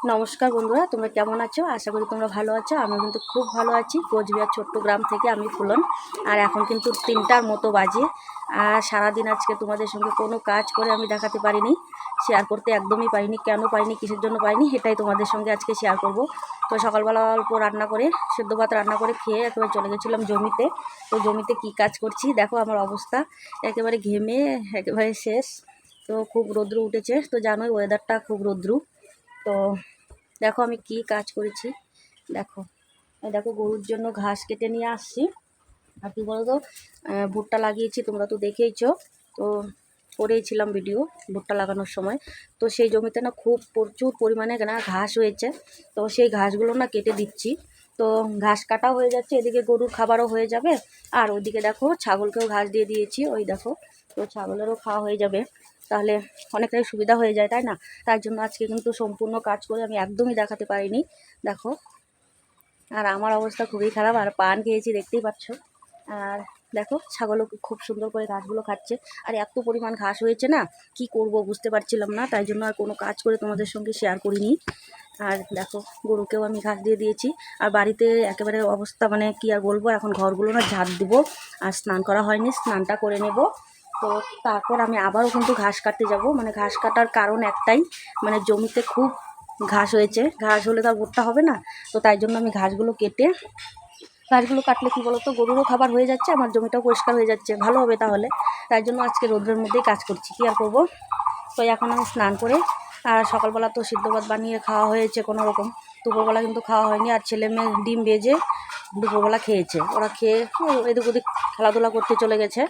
নমস্কার বন্ধুরা, তোমরা কেমন আছো? আশা করি তোমরা ভালো আছো আমি কিন্তু খুব ভালো আছি। কোচবিহার ছোট্ট গ্রাম থেকে আমি ফুলন, আর এখন কিন্তু তিনটার মতো বাজে। আর সারাদিন আজকে তোমাদের সঙ্গে কোনো কাজ করে আমি দেখাতে পারিনি শেয়ার করতে একদমই পারিনি। কেন পাইনি কিসের জন্য পাইনি এটাই তোমাদের সঙ্গে আজকে শেয়ার করব। তো সকালবেলা অল্প রান্না করে, সেদ্ধ ভাত রান্না করে খেয়ে একেবারে চলে গেছিলাম জমিতে। তো জমিতে কি কাজ করছি? দেখো আমার অবস্থা, একেবারে ঘেমে, একেবারে শেষ। তো খুব রৌদ্র উঠেছে, তো জানোই ওয়েদারটা খুব রৌদ্রু। তো দেখো আমি কি কাজ করেছি। দেখো দেখো গরুর জন্য ঘাস কেটে নিয়ে আসছি। আর কী বলতো আহ, ভুট্টা লাগিয়েছি তোমরা তো দেখেইছো। তো করেইছিলাম ভিডিও ভুট্টা লাগানোর সময়। তো সেই জমিতে না খুব প্রচুর পরিমাণে না ঘাস হয়েছে। তো সেই ঘাসগুলো না কেটে দিচ্ছি। তো ঘাস কাটা হয়ে যাচ্ছে এদিকে গরুর খাবারও হয়ে যাবে। আর ওইদিকে দেখো ছাগলকেও ঘাস দিয়ে দিয়েছি ওই দেখো। তো ছাগলেরও খাওয়া হয়ে যাবে। তাহলে অনেকটাই সুবিধা হয়ে যায়, তাই না? তার জন্য আজকে কিন্তু সম্পূর্ণ কাজ করে আমি একদমই দেখাতে পারিনি। দেখো, আর আমার অবস্থা খুবই খারাপ। আর পান খেয়েছি, দেখতেই পাচ্ছ। আর দেখো, ছাগলও খুব সুন্দর করে ঘাসগুলো খাচ্ছে। আর এত পরিমাণ ঘাস হয়েছে না, কি করব বুঝতে পারছিলাম না। তাই জন্য আর কোনো কাজ করে তোমাদের সঙ্গে শেয়ার করিনি। আর দেখো, গরুকেও আমি ঘাস দিয়ে দিয়েছি। আর বাড়িতে একেবারে অবস্থা মানে কি আর বলব, এখন ঘরগুলো না ঝাড় দিব। আর স্নান করা হয়নি, স্নানটা করে নেব। তো তারপর আমি আবারও কিন্তু ঘাস কাটতে যাব। মানে ঘাস কাটার কারণ একটাই মানে জমিতে খুব ঘাস হয়েছে। ঘাস হলে তো আর ভুট্টা হবে না। তো তাই জন্য আমি ঘাসগুলো কেটে, ঘাসগুলো কাটলে কী বলতো, গরুরও খাবার হয়ে যাচ্ছে, আমার জমিটাও পরিষ্কার হয়ে যাচ্ছে। ভালো হবে তাহলে। তাই জন্য আজকে রোদ্রের মধ্যেই কাজ করছি। কী আর করব? তো এখন আমি স্নান করে, আর সকালবেলা তো সিদ্ধ ভাত বানিয়ে খাওয়া হয়েছে কোনো রকম দুপুরবেলা কিন্তু খাওয়া হয়নি, আর ছেলে মেয়ে ডিম ভেজে দুপুরবেলা খেয়েছে। ওরা খেয়ে এদিক ওদিক খেলাধুলা করতে চলে গেছে।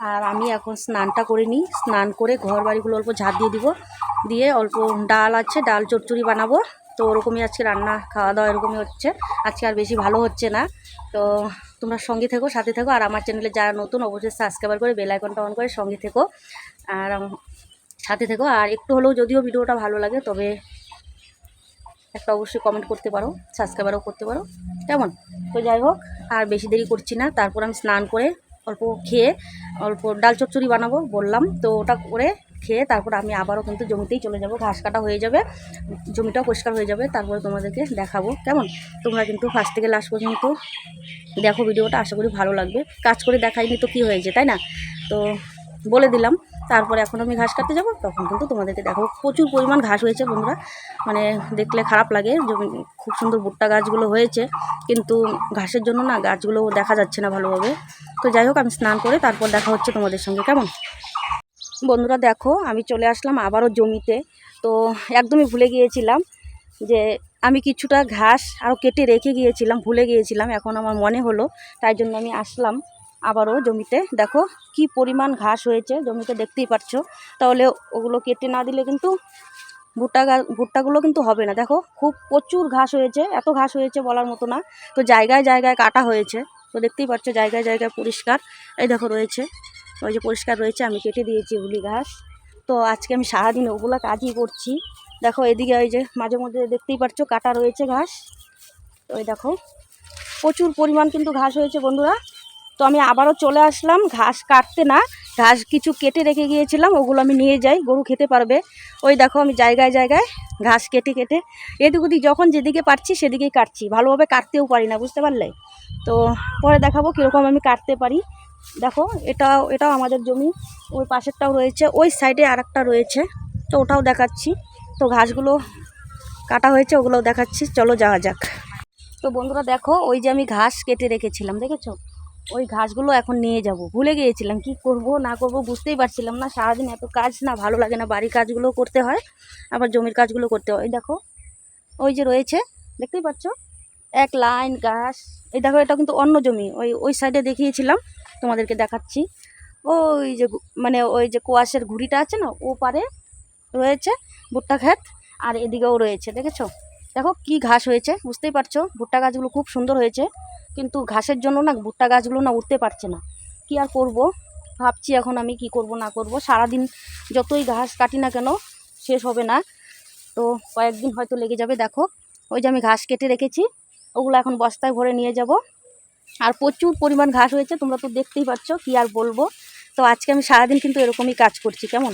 আর আমি এখন স্নানটা করে নিই। স্নান করে ঘর বাড়িগুলো অল্প ঝাঁট দিয়ে দিব। দিয়ে অল্প ডাল আছে, ডাল চচ্চড়ি বানাবো। তো ওরকমই আজকে রান্না খাওয়া দাওয়া এরকমই হচ্ছে। আজকে আর বেশি ভালো হচ্ছে না। তো তোমরা সঙ্গে থেকো, সাথে থেকো। আর আমার চ্যানেলে যারা নতুন, অবশ্যই সাবস্ক্রাইবার করে বেল আইকনটা অন করে সঙ্গে থেকো। আর সাথে থেকো। আর একটু হলেও যদিও ভিডিওটা ভালো লাগে, তবে একটা অবশ্যই কমেন্ট করতে পারো সাবস্ক্রাইবারও করতে পারো। কেমন? তো যাই হোক, আর বেশি দেরি করছি না। তারপর আমি স্নান করে অল্প খেয়ে অল্প ডাল চচ্চড়ি বানাবো বললাম। তো ওটা করে খেয়ে তারপর আমি আবারও কিন্তু জমিতেই চলে যাব। ঘাস কাটা হয়ে যাবে, জমিটাও পরিষ্কার হয়ে যাবে। তারপরে তোমাদেরকে দেখাবো। কেমন? তোমরা কিন্তু ফার্স্ট থেকে লাস্ট পর্যন্ত দেখো ভিডিওটা। আশা করি ভালো লাগবে। কাজ করে দেখাইনি তো কী হয়েছে, তাই না? তো বলে দিলাম। তারপরে এখন আমি ঘাস কাটতে যাব, তখন কিন্তু তোমাদেরকে দেখো প্রচুর পরিমাণ ঘাস হয়েছে বন্ধুরা। মানে দেখলে খারাপ লাগে জমি খুব সুন্দর ভুট্টা গাছগুলো হয়েছে, কিন্তু ঘাসের জন্য না গাছগুলো দেখা যাচ্ছে না ভালোভাবে। তো যাই হোক, আমি স্নান করে তারপর দেখা হচ্ছে তোমাদের সঙ্গে, কেমন? বন্ধুরা দেখো, আমি চলে আসলাম আবারও জমিতে। তো একদমই ভুলে গিয়েছিলাম যে আমি কিছুটা ঘাস আরও কেটে রেখে গিয়েছিলাম, ভুলে গিয়েছিলাম, এখন আমার মনে হলো, তাই জন্য আমি আসলাম। আবারও জমিতে। দেখো কি পরিমাণ ঘাস হয়েছে, জমিতে দেখতেই পাচ্ছ। তাহলে ওগুলো কেটে না দিলে কিন্তু ভুট্টা ভুট্টাগুলো কিন্তু হবে না। দেখো খুব প্রচুর ঘাস হয়েছে, এত ঘাস হয়েছে বলার মতো না। তো জায়গায় জায়গায় কাটা হয়েছে। তো দেখতেই পাচ্ছ জায়গায় জায়গায় পরিষ্কার। এই দেখো রয়েছে, ওই যে পরিষ্কার রয়েছে, আমি কেটে দিয়েছি ওগুলি ঘাস। তো আজকে আমি সারাদিন ওগুলো কাজই করছি। দেখো এদিকে ওই যে মাঝে মধ্যে দেখতেই পাচ্ছ কাটা রয়েছে ঘাস। তো ওই দেখো প্রচুর পরিমাণ কিন্তু ঘাস হয়েছে বন্ধুরা। তো আমি আবারও চলে আসলাম, ঘাস কাটতে না, ঘাস কিছু কেটে রেখে গিয়েছিলাম, ওগুলো আমি নিয়ে যাই, গরু খেতে পারবে। ওই দেখো আমি জায়গায় জায়গায় ঘাস কেটে কেটে, এদিক ওদিক যখন যেদিকে পারছি সেদিকেই কাটছি, ভালোভাবে কাটতেও পারি না, বুঝতে পারলে? তো পরে দেখাবো কীরকম আমি কাটতে পারি। দেখো, এটাও এটাও আমাদের জমি, ওই পাশেরটাও রয়েছে, ওই সাইডে আর রয়েছে, তো ওটাও দেখাচ্ছি। তো ঘাসগুলো কাটা হয়েছে, ওগুলোও দেখাচ্ছি, চলো যাওয়া যাক। তো বন্ধুরা দেখো, ওই যে আমি ঘাস কেটে রেখেছিলাম, দেখেছ? ওই ঘাসগুলো এখন নিয়ে যাব। ভুলে গিয়েছিলাম, কি করব, না করব বুঝতেই পারছিলাম না। সারাদিন এত কাজ না, ভালো লাগে না। বাড়ির কাজগুলো করতে হয়, আবার জমির কাজগুলো করতে হয়। দেখো, ওই যে রয়েছে, দেখতেই পাচ্ছ? এক লাইন ঘাস। এই দেখো, এটা কিন্তু অন্য জমি। ওই ওই সাইডে দেখিয়েছিলাম, তোমাদেরকে দেখাচ্ছি। ওই যে মানে ওই যে কোয়াশের ঘুড়িটা আছে না ও পারে রয়েছে, ভুট্টা ক্ষেত, আর এদিকেও রয়েছে, দেখেছ? দেখো কি ঘাস হয়েছে, বুঝতেই পারছ? ভুট্টা গাছগুলো খুব সুন্দর হয়েছে, কিন্তু ঘাসের জন্য না ভুট্টা গাছগুলো না উঠতে পারছে না। কি আর করব? ভাবছি এখন আমি কি করব, না করব। সারাদিন যতই ঘাস কাটি না কেন, শেষ হবে না। তো কয়েকদিন হয়তো লেগে যাবে, দেখো। ওই যে আমি ঘাস কেটে রেখেছি, ওগুলো এখন বস্তায় ভরে নিয়ে যাব। আর প্রচুর পরিমাণ ঘাস হয়েছে, তোমরা তো দেখতেই পাচ্ছ, কি আর বলব। তো আজকে আমি সারাদিন কিন্তু এরকমই কাজ করছি, কেমন?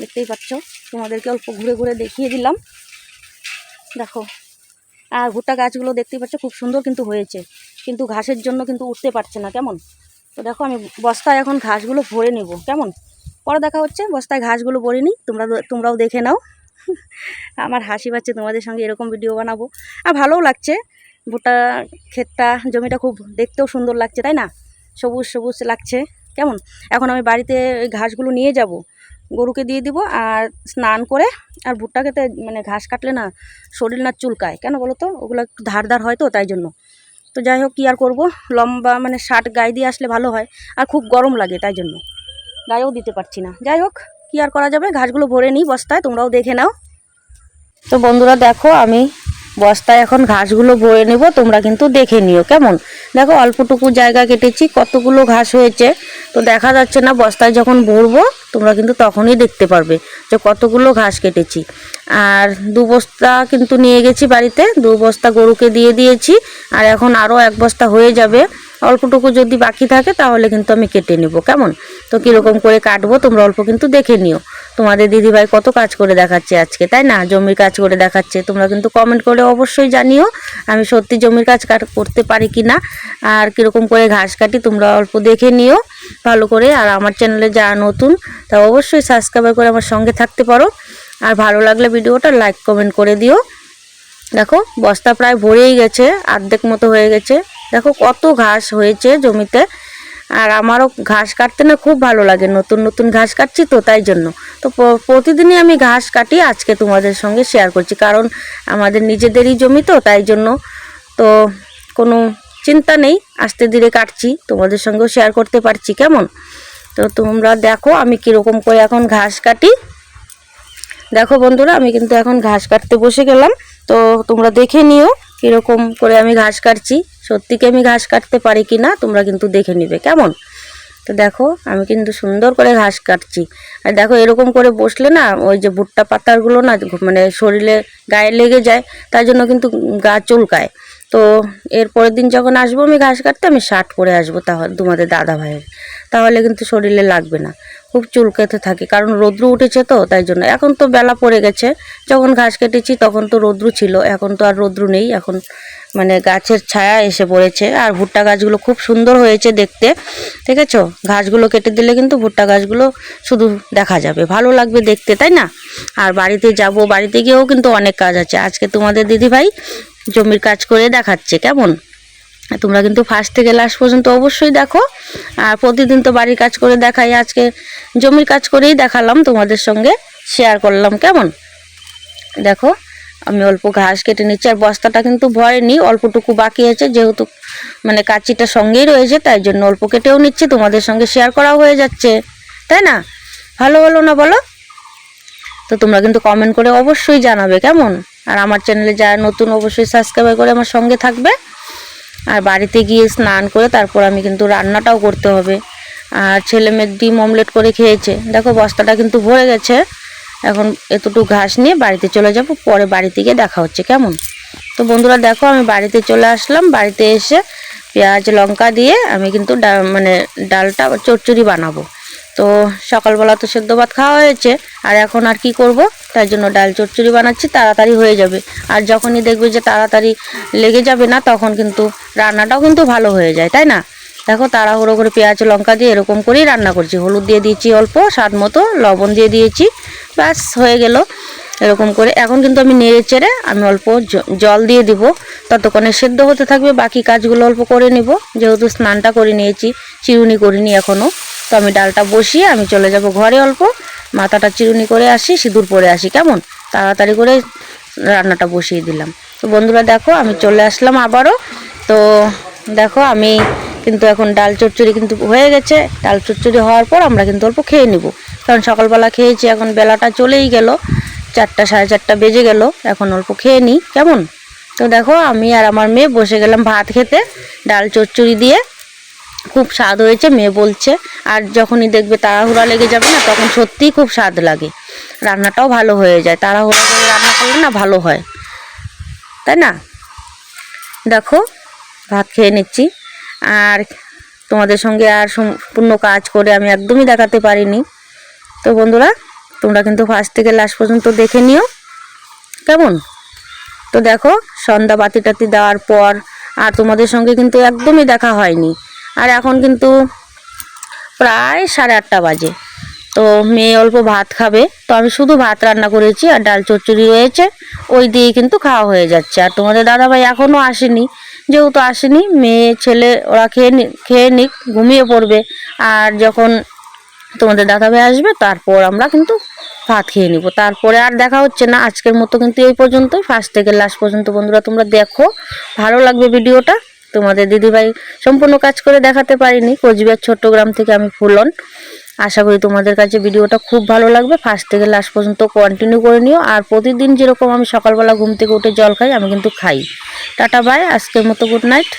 দেখতেই পাচ্ছ? তোমাদেরকে অল্প ঘুরে ঘুরে দেখিয়ে দিলাম। দেখো। আর ভুট্টা গাছগুলো দেখতেই পাচ্ছ, খুব সুন্দর কিন্তু হয়েছে। কিন্তু ঘাসের জন্য কিন্তু উঠতে পারছে না, কেমন? তো দেখো, আমি বস্তায় এখন ঘাসগুলো ভরে নেব, কেমন? পরে দেখা হচ্ছে, বস্তায় ঘাসগুলো ভরে নিই। তোমরা তোমরাও দেখে নাও। আমার হাসি পাচ্ছে, তোমাদের সঙ্গে এরকম ভিডিও বানাবো। আর ভালোও লাগছে। ভুট্টা ক্ষেতটা, জমিটা খুব দেখতেও সুন্দর লাগছে, তাই না? সবুজ সবুজ লাগছে, কেমন? এখন আমি বাড়িতে ঘাসগুলো নিয়ে যাব। গরুকে দিয়ে দিব আর স্নান করে আর ভুট্টা খেতে মানে ঘাস কাটলে না শরীর না চুলকায়। কেন বলো তো? ওগুলো একটু ধার ধার হয় তো তাই জন্য। তো যাই হোক, কী আর করব? লম্বা মানে শার্ট গায়ে দিয়ে আসলে ভালো হয় আর খুব গরম লাগে তাই জন্য। গায়েও দিতে পারছি না। যাই হোক, কী আর করা যাবে? ঘাসগুলো ভরে নিই বস্তায়, তোমরাও দেখে নাও। তো বন্ধুরা, দেখো আমি বস্তায় এখন ঘাসগুলো ভরে নেব, তোমরা কিন্তু দেখে নিও, কেমন? দেখো, অল্পটুকু জায়গা কেটেছি, কতগুলো ঘাস হয়েছে। তো দেখা যাচ্ছে না, বস্তায় যখন ভরবো, তোমরা কিন্তু তখনই দেখতে পারবে যে কতগুলো ঘাস কেটেছি। আর দু বস্তা কিন্তু নিয়ে গেছি বাড়িতে, দু বস্তা গরুকে দিয়ে দিয়েছি, আর এখন আরও এক বস্তা হয়ে যাবে। অল্পটুকু যদি বাকি থাকে, তাহলে কিন্তু আমি কেটে নেব, কেমন? তো কীরকম করে কাটবো, তোমরা অল্প কিন্তু দেখে নিও। তোমাদের দিদিভাই কত কাজ করে দেখাচ্ছে আজকে, তাই না? জমির কাজ করে দেখাচ্ছে। তোমরা কিন্তু কমেন্ট করে অবশ্যই জানিও, আমি সত্যি জমির কাজ করতে পারি কি না। আর কীরকম করে ঘাস কাটি তোমরা অল্প দেখে নিও, ভালো করে। আর আমার চ্যানেলে যারা নতুন তা অবশ্যই সাবস্ক্রাইব করে আমার সঙ্গে থাকতে পারো। আর ভালো লাগলে ভিডিওটা লাইক কমেন্ট করে দিও। দেখো, বস্তা প্রায় ভরেই গেছে, অর্ধেক মতো হয়ে গেছে। দেখো কত ঘাস হয়েছে জমিতে। আর আমারও ঘাস কাটতে না খুব ভালো লাগে। নতুন নতুন ঘাস কাটছি তো, তাই জন্য। তো প্রতিদিনই আমি ঘাস কাটি আজকে তোমাদের সঙ্গে শেয়ার করছি। কারণ আমাদের নিজেদেরই জমি তো, তাই জন্য তো কোনো চিন্তা নেই। আস্তে ধীরে কাটছি, তোমাদের সঙ্গেও শেয়ার করতে পারছি, কেমন? তো তোমরা দেখো আমি কীরকম করে এখন ঘাস কাটি। দেখো বন্ধুরা, আমি কিন্তু এখন ঘাস কাটতে বসে গেলাম। তো তোমরা দেখে নিও কীরকম করে আমি ঘাস কাটছি। সত্যি কি আমি ঘাস কাটতে পারি কি না, তোমরা কিন্তু দেখে নিবে, কেমন? তো দেখো, আমি কিন্তু সুন্দর করে ঘাস কাটছি। আর দেখো, এরকম করে বসলে না, ওই যে ভুট্টা পাতারগুলো না মানে শরীরে গায়ে লেগে যায়, তার জন্য কিন্তু গা চুলকায়। তো এর পরের দিন যখন আসব আমি ঘাস কাটতে, আমি শার্ট পরে আসব তাহলে তোমাদের দাদা ভাইয়ের। তাহলে কিন্তু শরীরে লাগবে না। খুব চুলকাতে থাকে, কারণ রৌদ্র উঠেছে তো, তাই জন্য। এখন তো বেলা পড়ে গেছে, যখন ঘাস কেটেছি তখন তো রৌদ্র ছিল, এখন তো আর রৌদ্র নেই, এখন মানে গাছের ছায়া এসে পড়েছে। আর ভুট্টা গাছগুলো খুব সুন্দর হয়েছে দেখতে ঠিক আছে ঘাসগুলো কেটে দিলে কিন্তু ভুট্টা গাছগুলো শুধু দেখা যাবে। ভালো লাগবে দেখতে, তাই না? আর বাড়িতে যাব, বাড়িতে গিয়েও কিন্তু অনেক কাজ আছে। আজকে তোমাদের দিদিভাই জমির কাজ করে দেখাচ্ছে, কেমন? তোমরা কিন্তু ফার্স্ট থেকে লাস্ট পর্যন্ত অবশ্যই দেখো। আর প্রতিদিন তো বাড়ির কাজ করে দেখাই। আজকে জমির কাজ করেই দেখালাম, তোমাদের সঙ্গে শেয়ার করলাম, কেমন? দেখো। আমি অল্প ঘাস কেটে নিচ্ছি, আর বস্তাটা কিন্তু ভয় ভরেনি, অল্পটুকু বাকি আছে, যেহেতু মানে কাচিটা সঙ্গেই রয়েছে, তাই জন্য অল্প কেটেও নিচ্ছি, তোমাদের সঙ্গে শেয়ার করাও হয়ে যাচ্ছে, তাই না? ভালো হলো না বলো? তো তোমরা কিন্তু কমেন্ট করে অবশ্যই জানাবে, কেমন? আর আমার চ্যানেলে যারা নতুন, অবশ্যই সাবস্ক্রাইব করে আমার সঙ্গে থাকবে। আর বাড়িতে গিয়ে স্নান করে তারপর আমি কিন্তু রান্নাটাও করতে হবে। আর ছেলে মেয়ের ডিম অমলেট করে খেয়েছে। দেখো বস্তাটা কিন্তু ভরে গেছে। এখন এতটুকু ঘাস নিয়ে বাড়িতে চলে যাব, পরে বাড়িতে গিয়ে দেখা হচ্ছে, কেমন? তো বন্ধুরা দেখো, আমি বাড়িতে চলে আসলাম, বাড়িতে এসে পেঁয়াজ, লঙ্কা দিয়ে আমি কিন্তু মানে ডালটা চচ্চড়ি বানাবো। তো সকালবেলা তো সেদ্ধ ভাত খাওয়া হয়েছে, আর এখন আর কি করব? তাই জন্য ডাল চচ্চড়ি বানাচ্ছি, তাড়াতাড়ি হয়ে যাবে। আর যখনই দেখবে যে তাড়াতাড়ি লেগে যাবে না, তখন কিন্তু রান্নাটাও কিন্তু ভালো হয়ে যায়, তাই না? দেখো, তাড়াহুড়ো করে পেঁয়াজ, লঙ্কা দিয়ে এরকম করেই রান্না করছি। হলুদ দিয়ে দিয়েছি অল্প, স্বাদ মতো, লবণ দিয়ে দিয়েছি। ব্যাস, হয়ে গেল। এরকম করে। এখন কিন্তু আমি নেড়ে চেড়ে আমি অল্প জল দিয়ে দিব। ততক্ষণে সেদ্ধ হতে থাকবে। বাকি কাজগুলো অল্প করে নিব। যেহেতু স্নানটা করে নিয়েছি, চিরুনি করিনি এখনও তো আমি ডালটা বসিয়ে আমি চলে যাব ঘরে অল্প। মাথাটা চিরুনি করে আসি, সিঁদুর পরে আসি। কেমন? তাড়াতাড়ি করে রান্নাটা বসিয়ে দিলাম। তো বন্ধুরা, দেখো, আমি চলে আসলাম আবারও। তো দেখো, আমি কিন্তু এখন ডাল চচ্চড়ি কিন্তু হয়ে গেছে। ডাল চচ্চড়ি হওয়ার পর আমরা কিন্তু অল্প খেয়ে নিব। কারণ সকালবেলা খেয়েছি, এখন বেলাটা চলেই গেল। চারটা, সাড়ে চারটা বেজে গেল, এখন অল্প খেয়ে নিই। কেমন? তো দেখো, আমি আর আমার মেয়ে বসে গেলাম ভাত খেতে, ডাল চচ্চড়ি দিয়ে। খুব স্বাদ হয়েছে, মেয়ে বলছে। আর যখনই দেখবে তাড়াহুড়া লেগে যাবে না, তখন সত্যিই খুব স্বাদ লাগে। রান্নাটাও ভালো হয়ে যায়। তাড়াহুড়া করে রান্না করলে না ভালো হয়। তাই না? দেখো, ভাত খেয়ে নিচ্ছি। আর তোমাদের সঙ্গে আর সম্পূর্ণ কাজ করে আমি একদমই দেখাতে পারিনি। তো বন্ধুরা, তোমরা কিন্তু ফার্স্ট থেকে লাস্ট পর্যন্ত দেখে নিও। কেমন? তো দেখো, সন্ধ্যা বাতি টাতি দেওয়ার পর আর তোমাদের সঙ্গে কিন্তু একদমই দেখা হয়নি। আর এখন কিন্তু প্রায় সাড়ে আটটা বাজে। তো মেয়ে অল্প ভাত খাবে। তো আমি শুধু ভাত রান্না করেছি আর ডাল চচ্চড়ি রয়েছে। ওই দিয়ে কিন্তু খাওয়া হয়ে যাচ্ছে। আর তোমাদের দাদাভাই এখনও আসেনি। যেহেতু আসেনি, মেয়ে, ছেলে ওরা খেয়ে খেয়ে নিক, ঘুমিয়ে পড়বে। আর যখন তোমাদের দাদাভাই আসবে, তারপর আমরা কিন্তু ভাত খেয়ে নিব। তারপরে আর দেখা হচ্ছে না, আজকের মতো কিন্তু এই পর্যন্তই ফার্স্ট থেকে লাস্ট পর্যন্ত বন্ধুরা তোমরা দেখো, ভালো লাগবে ভিডিওটা। তোমাদের দিদিভাই সম্পূর্ণ কাজ করে দেখাতে পারিনি, কোচবিহার চট্টগ্রাম থেকে আমি ফুলন। আশা করি তোমাদের কাছে ভিডিওটা খুব ভালো লাগবে। ফার্স্ট থেকে লাস্ট পর্যন্ত কন্টিনিউ করে নিও। আর প্রতিদিন যেরকম আমি সকালবেলা ঘুম থেকে উঠে জল খাই, আমি কিন্তু খাই। টাটা বাই আজকের মতো গুড নাইট